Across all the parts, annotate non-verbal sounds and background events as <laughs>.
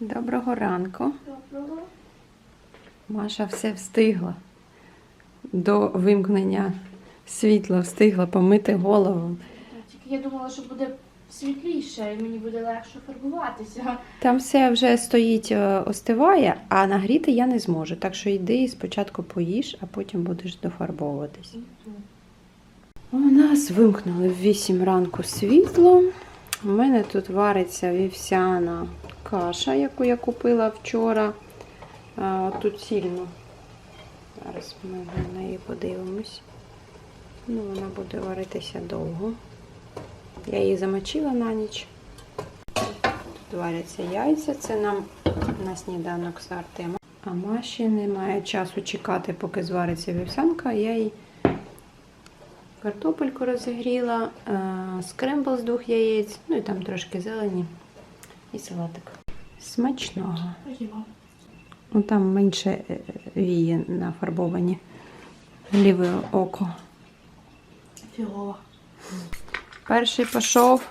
Доброго ранку. Доброго. Маша все встигла. До вимкнення світла встигла помити голову. Тільки я думала, що буде світліше і мені буде легше фарбуватися. Там все вже стоїть, е, остиває, а нагріти я не зможу. Так що йди спочатку поїж, а потім будеш дофарбовуватись. У нас вимкнули в 8 ранку світло. У мене тут вариться вівсяна каша, яку я купила вчора. Тут сильно. Зараз ми на неї подивимось. Ну, вона буде варитися довго. Я її замочила на ніч. Тут варяться яйця. Це нам на сніданок з Артемом. А Маші немає часу чекати, поки звариться вівсянка. Я їй картопельку розігріла, е, скрембл з двох яєць, ну і там трошки зелені і салатик. Смачного. Ну, там менше е, вії нафарбовані. Ліве око. Фігово. Перший пішов.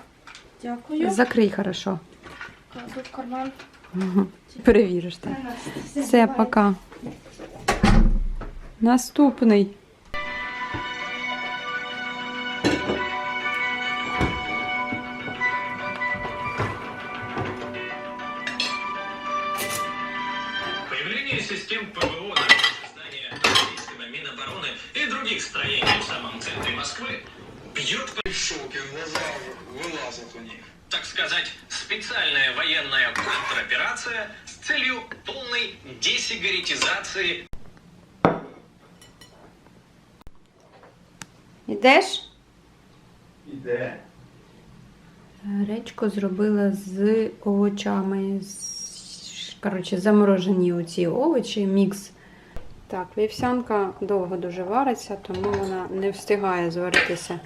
Дякую. Закрий хорошо. В карман. Перевіриш так. Все, пока. Наступний. Речко зробила з овочами. Коротше, заморожені оці овочі, мікс. Так, вівсянка довго дуже вариться, тому вона не встигає зваритися.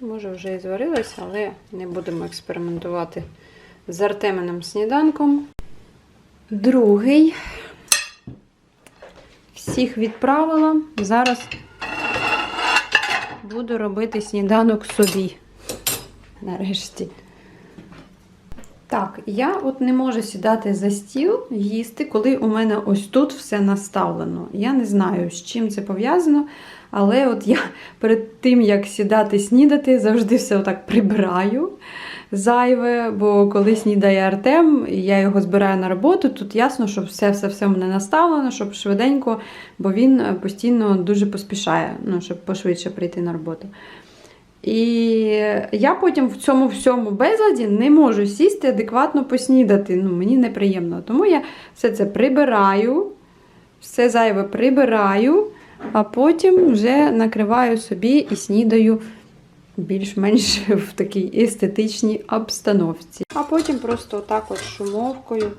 Може, вже і зварилася, але не будемо експериментувати з Артеменим сніданком. Другий. Всіх відправила. Зараз буду робити сніданок собі. Нарешті. Так, я от не можу сідати за стіл їсти, коли у мене ось тут все наставлено. Я не знаю, з чим це пов'язано, але от я перед тим, як сідати снідати, завжди все отак прибираю зайве, бо коли снідає Артем, і я його збираю на роботу, тут ясно, що все-все-все мене наставлено, щоб швиденько, бо він е, постійно дуже поспішає, ну, щоб пошвидше прийти на роботу. І я потім в цьому всьому безладі не можу сісти адекватно поснідати. Ну, мені неприємно. Тому я все це прибираю, все зайве прибираю, а потім вже накриваю собі і снідаю більш-менш <laughs> в такій естетичній обстановці. А потім просто отак от шумовкою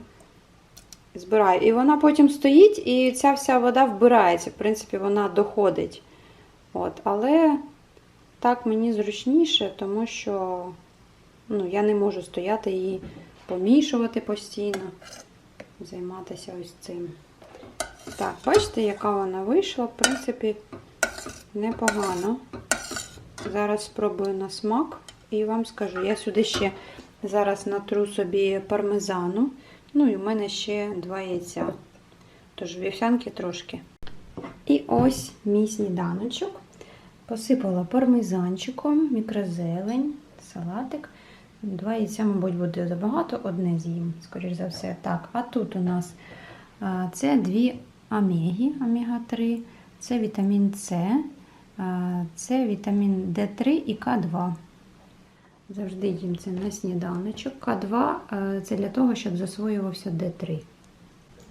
збираю. І вона потім стоїть, і ця вся вода вбирається. В принципі, вона доходить. От, але так мені зручніше, тому що ну, я не можу стояти і помішувати постійно, займатися ось цим. Так, бачите, яка вона вийшла, в принципі, непогано. Зараз спробую на смак і вам скажу, я сюди ще зараз натру собі пармезану. Ну і в мене ще два яйця. Тож вівсянки трошки. І ось мій сніданочок. Посипала пармезанчиком, мікрозелень, салатик. Два яйця, мабуть, буде забагато, одне з'їм, скоріш за все. Так, а тут у нас це дві омеги, омега-3, це вітамін С, це вітамін Д3 і К2. Завжди їм це на сніданочок. К2 це для того, щоб засвоювався Д3.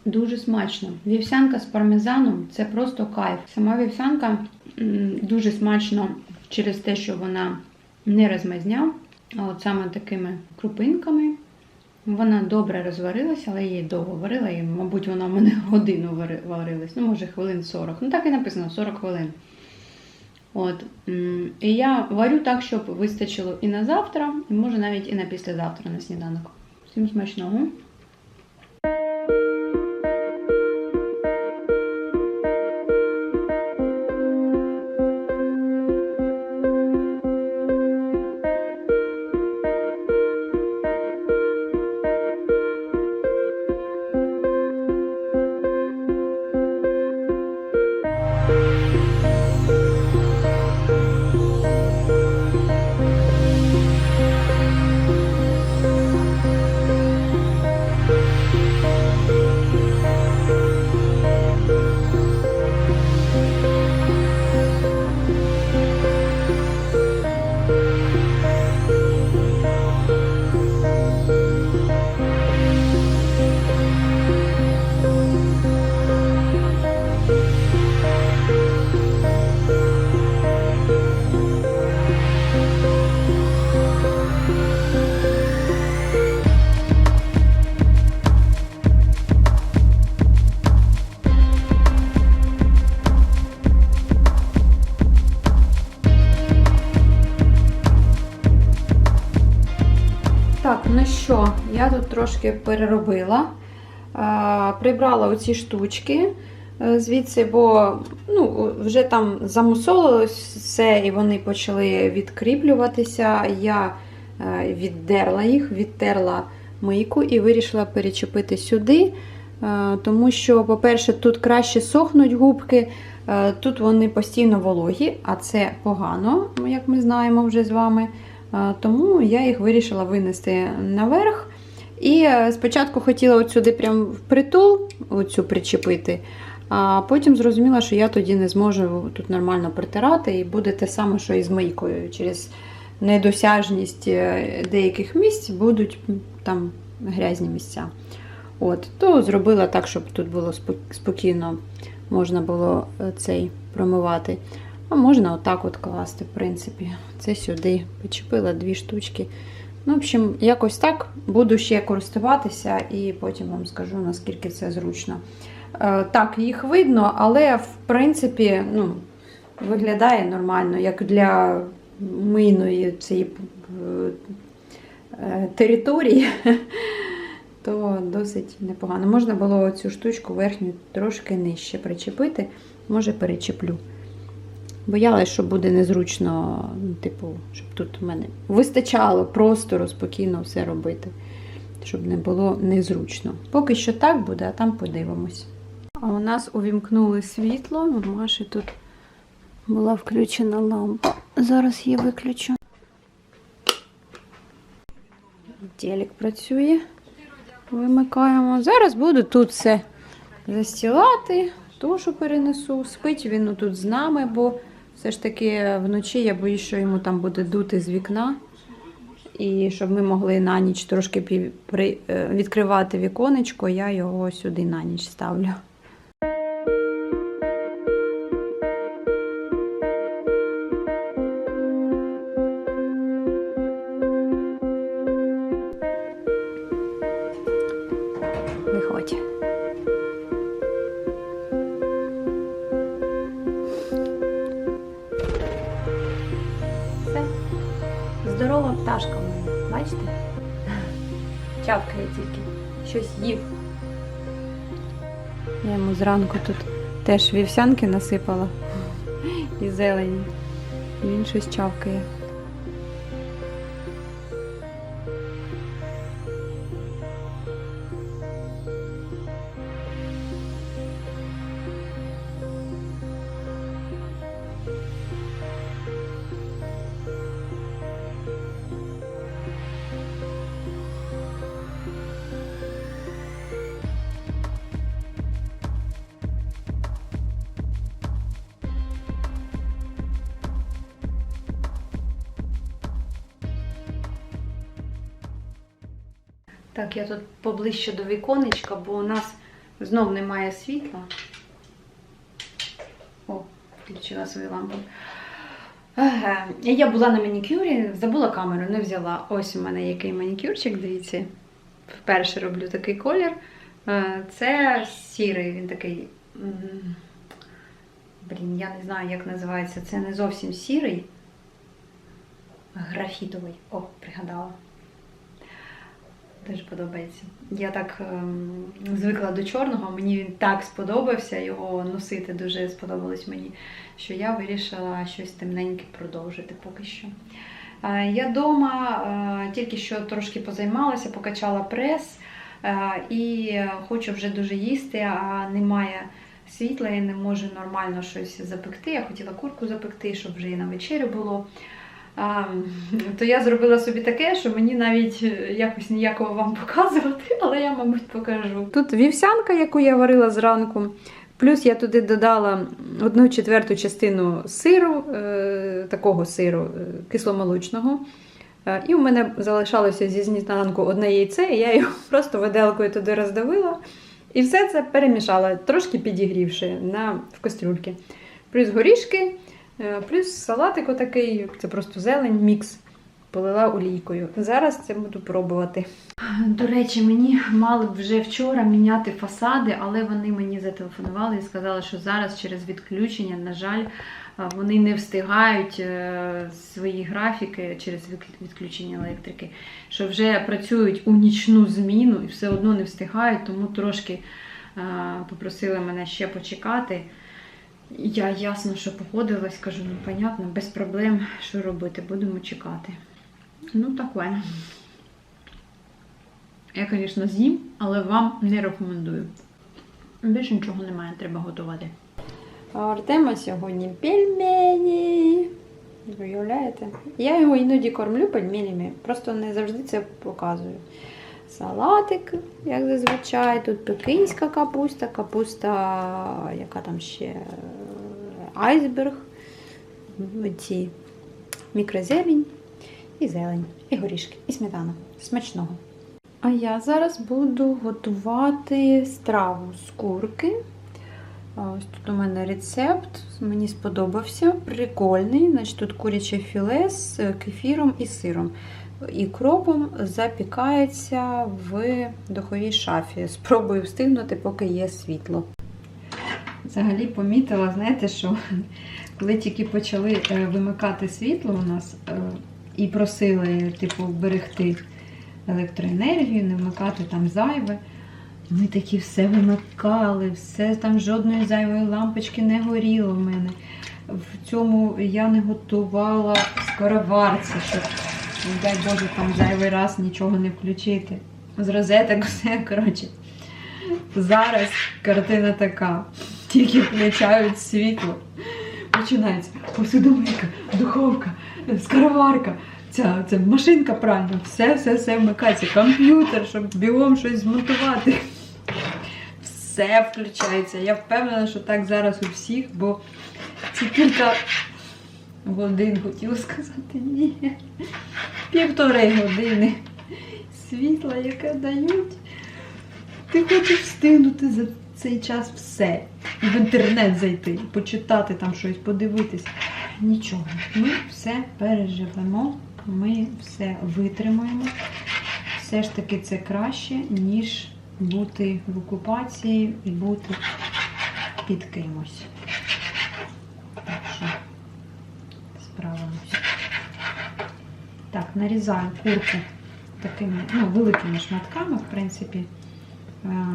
Дуже смачно. Вівсянка з пармезаном це просто кайф. Сама вівсянка дуже смачно через те, що вона не розмазня, а от саме такими крупинками. Вона добре розварилася, але її довго варила, і, мабуть, вона в мене <laughs> годину вари- варилась, ну, може, хвилин 40. Ну, так і написано 40 хвилин. От. І я варю так, щоб вистачило і на завтра, і може навіть і на післязавтра на сніданок. Всім смачного! Трошки переробила. Прибрала оці штучки е, звідси, бо ну, вже там замусолилось все, і вони почали відкріплюватися. Я е, віддерла їх, відтерла мийку і вирішила перечепити сюди. Е, Тому що, по-перше, тут краще сохнуть губки, тут вони постійно вологі, а це погано, як ми знаємо вже з вами. Тому я їх вирішила винести наверх. І е, спочатку хотіла от сюди прям впритул оцю причепити, а потім зрозуміла, що я тоді не зможу тут нормально притирати, і буде те саме, що і з мийкою. Через недосяжність е, деяких місць будуть там грязні місця. От, то зробила так, щоб тут було спокійно можна було е, цей промивати. А можна отак от класти, в принципі. Це сюди. Почепила дві штучки. Ну, в общем, якось так буду ще користуватися і потім вам скажу, наскільки це зручно. Е, Так, їх видно, але в принципі ну, виглядає нормально, як для мийної цієї е, території, <laughs> то досить непогано. Можна було цю штучку верхню трошки нижче причепити, може перечеплю. Боялась, що буде незручно, типу, щоб тут у мене вистачало простору спокійно все робити, щоб не було незручно. Поки що так буде, а там подивимось. А у нас увімкнули світло. У Маші тут була включена лампа. Зараз її виключу. Телек працює. Вимикаємо. Зараз буду тут все застілати, тушу перенесу. Спить він тут з нами, бо все ж таки вночі я боюсь, що йому там буде дути з вікна. І щоб ми могли на ніч трошки е, відкривати віконечко, я його сюди на ніч ставлю. Здорова пташка мене. Бачите? Чавкає тільки. Щось їв. Я йому зранку тут теж вівсянки насипала і зелені. І він щось чавкає. Так, я тут поближче до віконечка, бо у нас знов немає світла. О, включила свою лампу. Я була на манікюрі, забула камеру, не взяла. Ось у мене який манікюрчик, дивіться. Вперше роблю такий колір. Е, Це сірий, він такий. Блін, я не знаю, як називається. Це не зовсім сірий. Графітовий. О, пригадала. Дуже подобається. Я так ем, звикла до чорного, мені він так сподобався, його носити дуже сподобалось мені, що я вирішила щось темненьке продовжити поки що. Е, я вдома е, тільки що трошки позаймалася, покачала прес е, і хочу вже дуже їсти, а немає світла, я не можу нормально щось запекти. Я хотіла курку запекти, щоб вже і на вечерю було. А, то я зробила собі таке, що мені навіть е, якось ніякого вам <laughs> показувати, але я, мабуть, покажу. Тут вівсянка, яку я варила зранку. Плюс я туди додала одну четверту частину сиру, е, такого сиру е, кисломолочного. І у мене залишалося зі сніданку одне яйце, і я його <laughs> просто виделкою туди роздавила. І все це перемішала, трошки підігрівши на, в кастрюльки. Плюс горішки, Плюс салатик отакий, це просто зелень, мікс. полила олійкою. Зараз це буду пробувати. До речі, мені мали б вже вчора міняти фасади, але вони мені зателефонували і сказали, що зараз через відключення, на жаль, вони не встигають е, свої графіки через відключення електрики, що вже працюють у нічну зміну і все одно не встигають, тому трошки е, попросили мене ще почекати. Я ясно, що погодилась, кажу, ну понятно, без проблем, що робити, будемо чекати. Ну, таке. Я, звісно, з'їм, але вам не рекомендую. Більше нічого немає, треба готувати. А Артема сьогодні пельмені. Ви уявляєте? Я його іноді кормлю пельменями, просто не завжди це показую. Салатик, як зазвичай, тут пекинська капуста, капуста, яка там ще айсберг, ці мікрозелень і зелень, і горішки, і сметана. Смачного. А я зараз буду готувати страву з курки. Ось тут у мене рецепт. Мені сподобався. Прикольний. Значить, тут куряче філе з кефіром і сиром. І кропом запікається в духовій шафі. Спробую встигнути, поки є світло. Взагалі помітила, знаєте, що коли тільки почали е, вимикати світло у нас е, і просили, типу, берегти електроенергію, не вмикати там зайве. Ми такі все вимикали, все там жодної зайвої лампочки не горіло в мене. В цьому я не готувала скороварці, щоб, не дай Боже, там зайвий раз нічого не включити. З розеток <laughs> все, коротше. Зараз картина така. Тільки включають світло. Починається посудомийка, духовка, скороварка, ця, ця машинка пральна, все, все, все вмикається, комп'ютер, щоб бігом щось змонтувати. Все включається. Я впевнена, що так зараз у всіх, бо ці кілька годин хотіла сказати ні. Півтори години світла, яке дають. Ти хочеш встигнути за цей час все. І в інтернет зайти, почитати там щось, подивитись. Нічого. Ми все переживемо, ми все витримаємо. Все ж таки це краще, ніж бути в окупації і бути під кимось. Так що справимося. Так, нарізаю курку такими ну, великими шматками, в принципі. Е,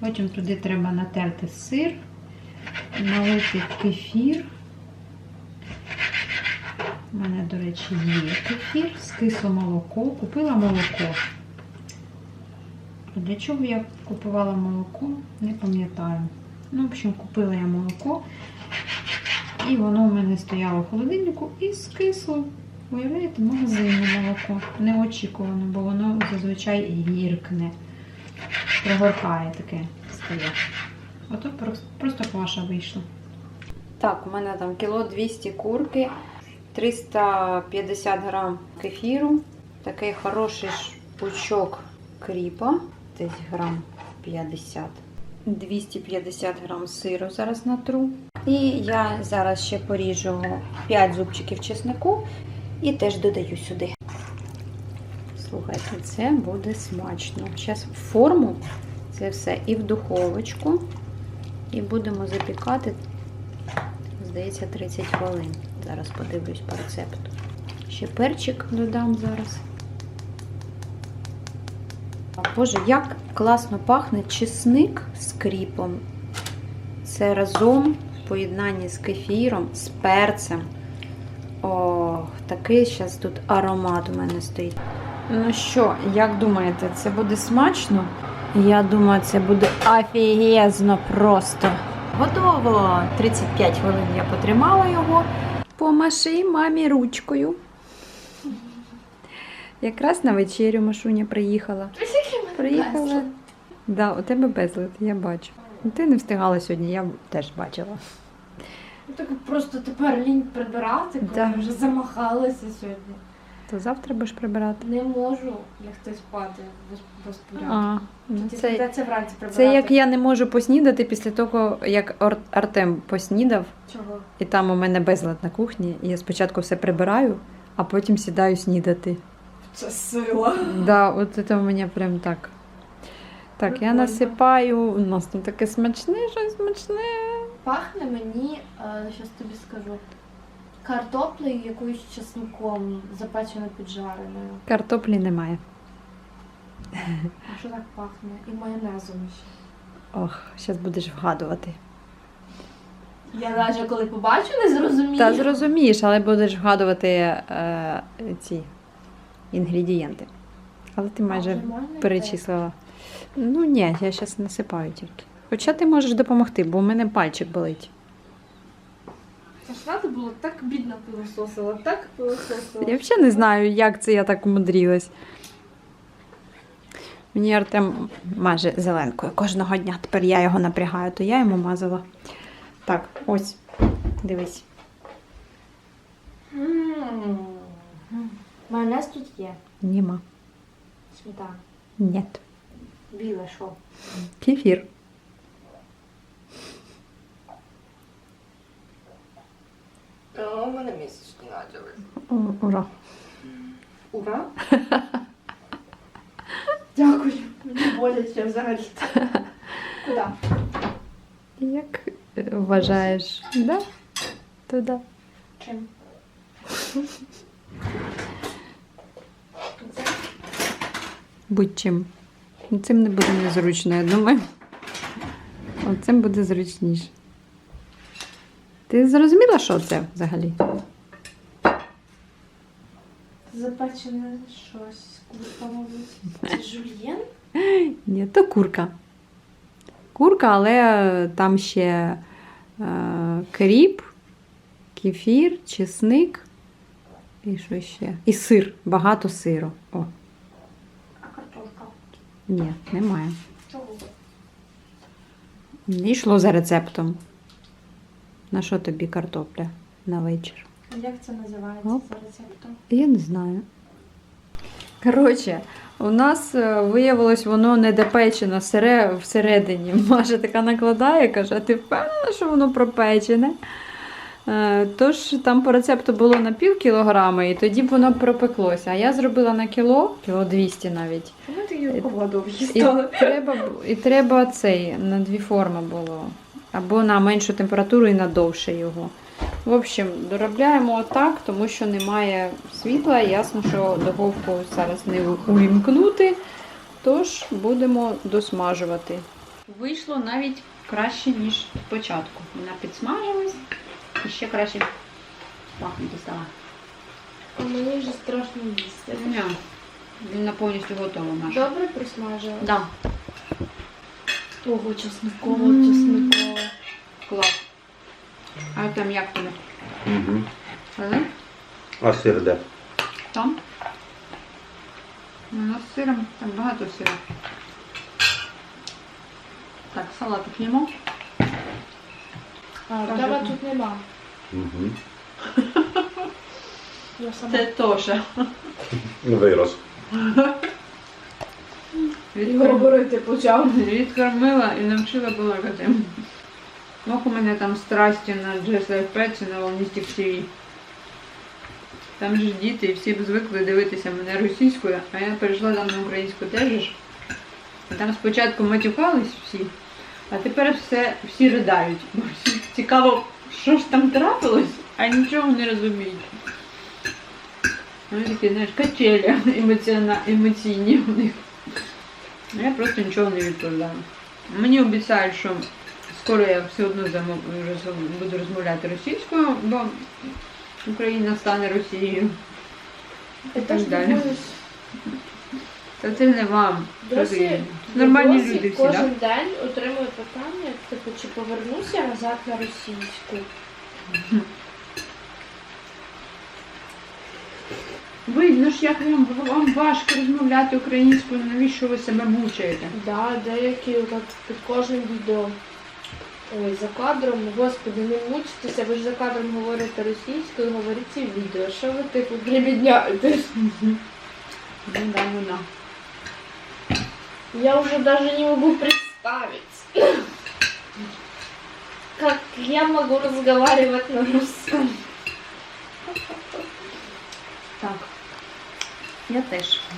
Потім туди треба натерти сир, налити кефір. У мене, до речі, є кефір, скисло молоко. Купила молоко. Для чого я купувала молоко, не пам'ятаю. Ну, в общем, купила я молоко. І воно у мене стояло в холодильнику і скисло. Уявляєте, магазинне молоко. Неочікувано, бо воно зазвичай гіркне. Прогоркає таке стає. Ото просто каша вийшла. Так, у мене там кіло 200 курки, 350 грам кефіру, такий хороший пучок кріпа, десь грам 50. 250 грам сиру зараз натру. І я зараз ще поріжу 5 зубчиків чеснику і теж додаю сюди. Слухайте, це буде смачно. Зараз в форму це все і в духовочку. І будемо запікати, здається, 30 хвилин. Зараз подивлюсь по рецепту. Ще перчик додам зараз. Боже, як класно пахне чесник з кріпом. Це разом в поєднанні з кефіром, з перцем. О, такий зараз тут аромат у мене стоїть. Ну що, як думаєте, це буде смачно? Я думаю, це буде офігезно просто. Готово! 35 хвилин я потримала його. Помаши мамі ручкою. Якраз на вечерю Машуня приїхала. Приїхала. Да, у тебе безлад, я бачу. Ти не встигала сьогодні, я теж бачила. Ну, Так просто тепер лінь прибирати, коли Да. вже замахалася сьогодні. То завтра будеш прибирати. Не можу лягти спати без, без порядку. А, ну Тоді це, прийдеться вранці прибирати. це як я не можу поснідати після того, як Ар- Артем поснідав, Чого? і там у мене безлад на кухні. І я спочатку все прибираю, а потім сідаю снідати. Це сила. Да, от це в мене прям так. Так, я Прикольно. насипаю. У нас там таке смачне, щось смачне. Пахне мені, зараз тобі скажу, картоплею якоюсь чесником, запечено піджареною. Картоплі немає. А що так пахне? І майонезом ще. Ох, зараз будеш вгадувати. Я навіть коли побачу, не зрозумію. Та зрозумієш, але будеш вгадувати е, ці інгредієнти. Але ти майже йти? перечислила. Ну ні, я зараз насипаю тільки. Хоча ти можеш допомогти, бо у мене пальчик болить. Ж треба було так бідно пилососила, так пилососила. Я взагалі не знаю, як це я так умудрилась. Мені Артем маже зеленкою кожного дня. Тепер я його напрягаю, то я йому мазала. Так, ось, дивись. Майонез тут є. Нема. Сметана. Ні. Біле що? Кефір. У мене місячні почались. О, Ура. Ура! <laughs> Дякую. Мені боляче взагалі. Куди? Як е, вважаєш? Да? Туди. Чим? Будь-чим. Цим не буде незручно, я думаю. Цим буде зручніше. Ти зрозуміла, що це взагалі? Запечене щось. Курка, мабуть. Це жульєн? Ні, то курка. Курка, але там ще е, кріп, кефір, чесник і що ще? І сир. Багато сиру. О, А картошка? ні, немає. Чого? Не йшло за рецептом. На що тобі картопля на вечір? Як це називається Оп. за рецептом? Я не знаю. Коротше, у нас е, виявилось, воно не допечено сире всередині. <laughs> Маша така накладає, каже, а ти впевнена, що воно пропечене? Е, Тож там по рецепту було на пів кілограми, і тоді б воно пропеклося. А я зробила на кіло, кіло 200 навіть. Чому ти довгі І треба, і треба цей на дві форми було. Або на меншу температуру і на довше його. В общем, доробляємо отак, тому що немає світла. Ясно, що духовку зараз не увімкнути. Тож будемо досмажувати. Вийшло навіть краще, ніж спочатку. Вона підсмажилась і ще краще пахнути стала. А мені вже страшно їсти. Вона повністю готова наша. Добре присмажила? Да, Ого, чесниково, М. чесниково. клас. А там як тобі? Угу. Але А сир де? там? У нас з сиром, там багато сира. Так, салатик їмо. А, Кажи. тебе тут нема. Угу. Я сама. Тоша. Вирос. <laughs> говорити почав. Відкормила і навчила балакати. Ох, у мене там страсті на GSFP чи на Волністік TV. Там же діти, і всі б звикли дивитися мене російською, а я перейшла там на українську теж. Там спочатку матюкались всі, а тепер все, всі ридають. Бо всі цікаво, що ж там трапилось, а нічого не розуміють. Вони такі, знаєш, качелі емоційні у них. А Я просто нічого не відповідаю. Мені обіцяють, що скоро я все одно замов- буду розмовляти російською, бо Україна стане Росією. Я так далі. Та це не вам. Досі, Нормальні досі люди всі, кожен так? день отримую питання, типу, чи повернуся назад на російську. <laughs> Видно ж, як вам, вам важко розмовляти українською, навіщо ви себе мучаєте? Да, деякі от під кожним відео. Ой, за кадром, господи, не мучтеся, ви ж за кадром говорите російською, говоріть ці відео. Що ви типу прибідняєтесь? Ну да, ну да. Я уже даже не могу представить, как я могу разговаривать на русском. Я теж.